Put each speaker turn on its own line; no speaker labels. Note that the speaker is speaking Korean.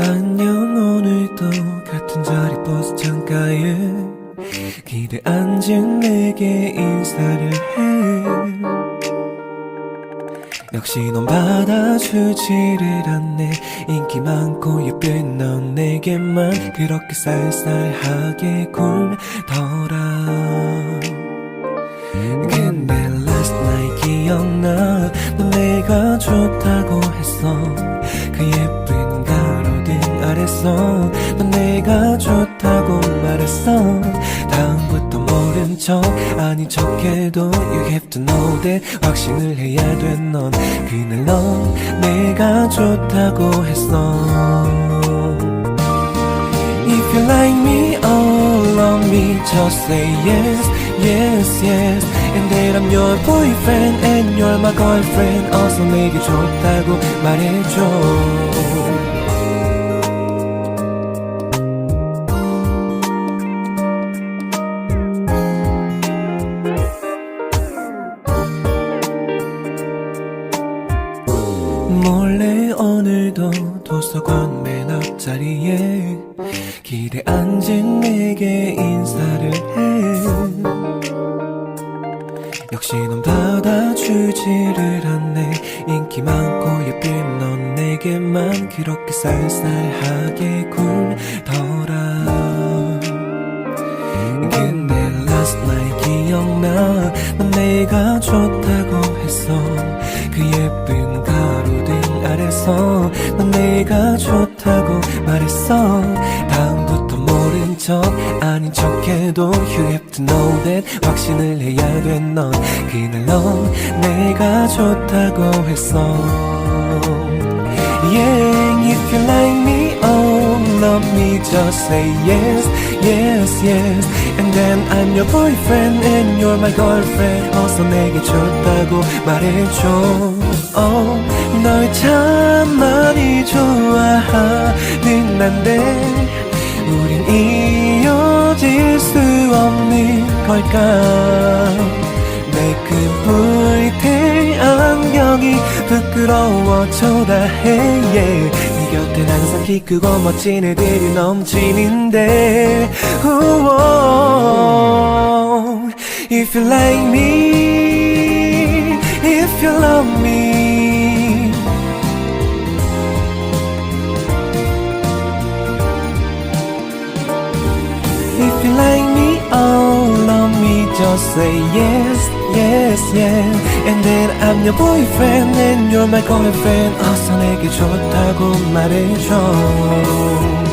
안녕 오늘도 같은 자리 버스 창가에 기대 앉은 내게 인사를 해. 역시 넌 받아주지를 않네. 인기 많고 예쁜 넌 내게만 그렇게 쌀쌀하게 굴더라. 근데 last night 기억나? 넌 내가 줬던 아래서 넌 내가 좋다고 말했어 다음부터 모른 척 아닌 척해도 You have to know that 확신을 해야 돼넌 그날 넌 내가 좋다고 했어 If you like me, oh love me, just say yes, yes, yes. And that I'm your boyfriend and you're my girlfriend. 어서 내게 좋다고 말해줘. 몰래 오늘도 도서관 맨 앞자리에 길에 앉은 내게 인사를 해. 역시 넌 받아주지를 않네. 인기 많고 예쁜 넌 내게만 그렇게 쌀쌀하게 굴더라. 근데 last night 기억나? 넌 내가 좋다고 했어. 그 예쁜 좋다고 말했어 다음부터 모른 척 아닌 척해도 You have to know that 확신을 해야 돼넌 그날 넌 내가 좋다고 했어 Yeah, if you like me, oh, love me, just say yes, yes, yes. And then I'm your boyfriend and you're my girlfriend. 어서 내게 좋다고 말해줘. Oh, 널참 많이 좋아하는 난데, 우린 이어질 수 없는 걸까? 내그 불태 안경이 부끄러워 초라해 yeah. 네 곁엔 항상 키 크고 멋진 애들이 넘치는데. If you like me If you love me say yes, yes, yes. And then I'm your boyfriend and you're my girlfriend. 어서 내게 좋다고 말해줘.